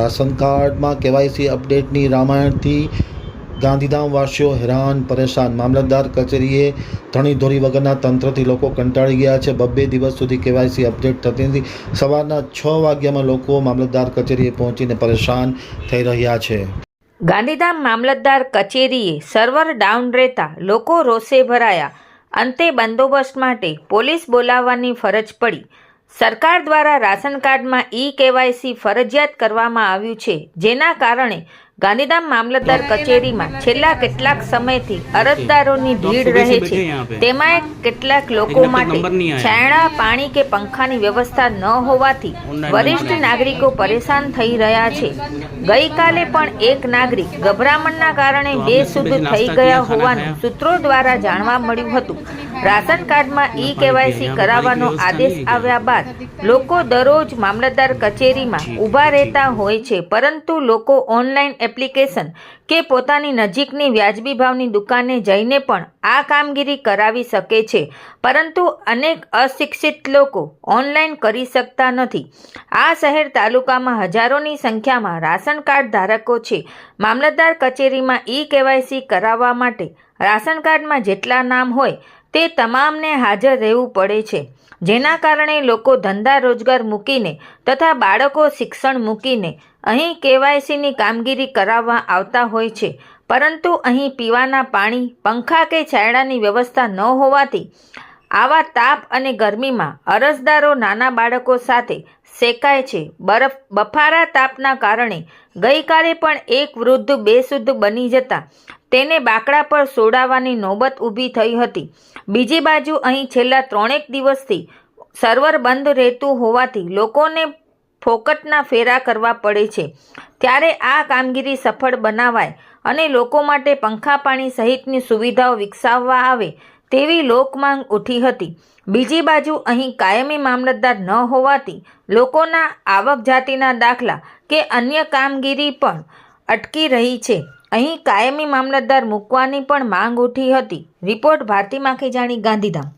Ration કાર્ડમાં KYC અપડેટની રામાયણથી ગાંધીધામ વાસીઓ હેરાન, પરેશાન. મામલતદાર કચેરીએ ધણી ધોરી વગરના તંત્રથી લોકો કંટાળી ગયા છે. બબ્બે દિવસ સુધી કેવાયસી અપડેટ થતી નથી. સવારના છ વાગ્યામાં લોકો મામલતદાર કચેરીએ પહોંચીને પરેશાન થઈ રહ્યા છે. ગાંધીધામ મામલતદાર કચેરીએ સર્વર ડાઉન રહેતા લોકો રોષે ભરાયા. અંતે બંદોબસ્ત માટે પોલીસ બોલાવવાની ફરજ પડી. સરકાર દ્વારા રાશન કાર્ડમાં ઈ કેવાયસી ફરજિયાત કરવામાં આવ્યું છે જેના કારણે ગાંધીધામ મામલતદાર કચેરીમાં છેલ્લા કેટલાક સમયથી અરજદારોની ભીડ રહે છે. તેમાં કેટલાક લોકો માટે છાયણા પાણી કે પંખાની વ્યવસ્થા ન હોવાથી વરિષ્ઠ નાગરિકો પરેશાન થઈ રહ્યા છે. ગઈકાલે પણ એક નાગરિક ગભરામણના કારણે બેસુધ થઈ ગયા હોવાનું સૂત્રો દ્વારા જાણવા મળ્યું હતું. રાશન કાર્ડમાં ઈ કેવાયસી કરાવવાનો આદેશ આવ્યા બાદ લોકો દરરોજ મામલતદાર કચેરીમાં ઊભા રહેતા હોય છે પરંતુ લોકો ઓનલાઈન એપ્લિકેશન કે પોતાની નજીકની વ્યાજબી ભાવની દુકાને જઈને પણ આ કામગીરી કરાવી શકે છે. પરંતુ અનેક અશિક્ષિત લોકો ઓનલાઈન કરી શકતા નથી. આ શહેર તાલુકામાં હજારોની સંખ્યામાં રાશન કાર્ડ ધારકો છે. મામલતદાર કચેરીમાં ઈ કેવાયસી કરાવવા માટે રાશન કાર્ડમાં જેટલા નામ હોય તે તમામને હાજર રહેવું પડે છે. જેના કારણે લોકો ધંધા રોજગાર મૂકીને તથા બાળકો શિક્ષણ મૂકીને અહીં કેવાયસીની કામગીરી કરાવવા આવતા હોય છે. પરંતુ અહીં પીવાના પાણી, પંખા કે છાયડાની વ્યવસ્થા ન હોવાથી આવા તાપ અને ગરમીમાં અરજદારો નાના બાળકો સાથે શેકાય છે. બરફ, બફારા તાપના કારણે ગઈકાલે પણ એક વૃદ્ધ બેશુદ્ધ બની જતા તેને બાકડા પર સોડાવવાની નોબત ઊભી થઈ હતી. બીજી બાજુ અહીં છેલ્લા ત્રણેક દિવસથી સર્વર બંધ રહેતું હોવાથી લોકોને ફોકટના ફેરા કરવા પડે છે. ત્યારે આ કામગીરી સફળ બનાવાય અને લોકો માટે પંખા પાણી સહિતની સુવિધાઓ વિકસાવવા આવે તેવી લોકમાંગ ઉઠી હતી. બીજી બાજુ અહીં કાયમી મામલતદાર ન હોવાથી લોકોના આવક જાતિના દાખલા કે અન્ય કામગીરી પણ અટકી રહી છે. અહીં કાયમી મામલતદાર મૂકવાની પણ માંગ ઉઠી હતી. રિપોર્ટ ભારતી માખીજાણી ગાંધીધામ.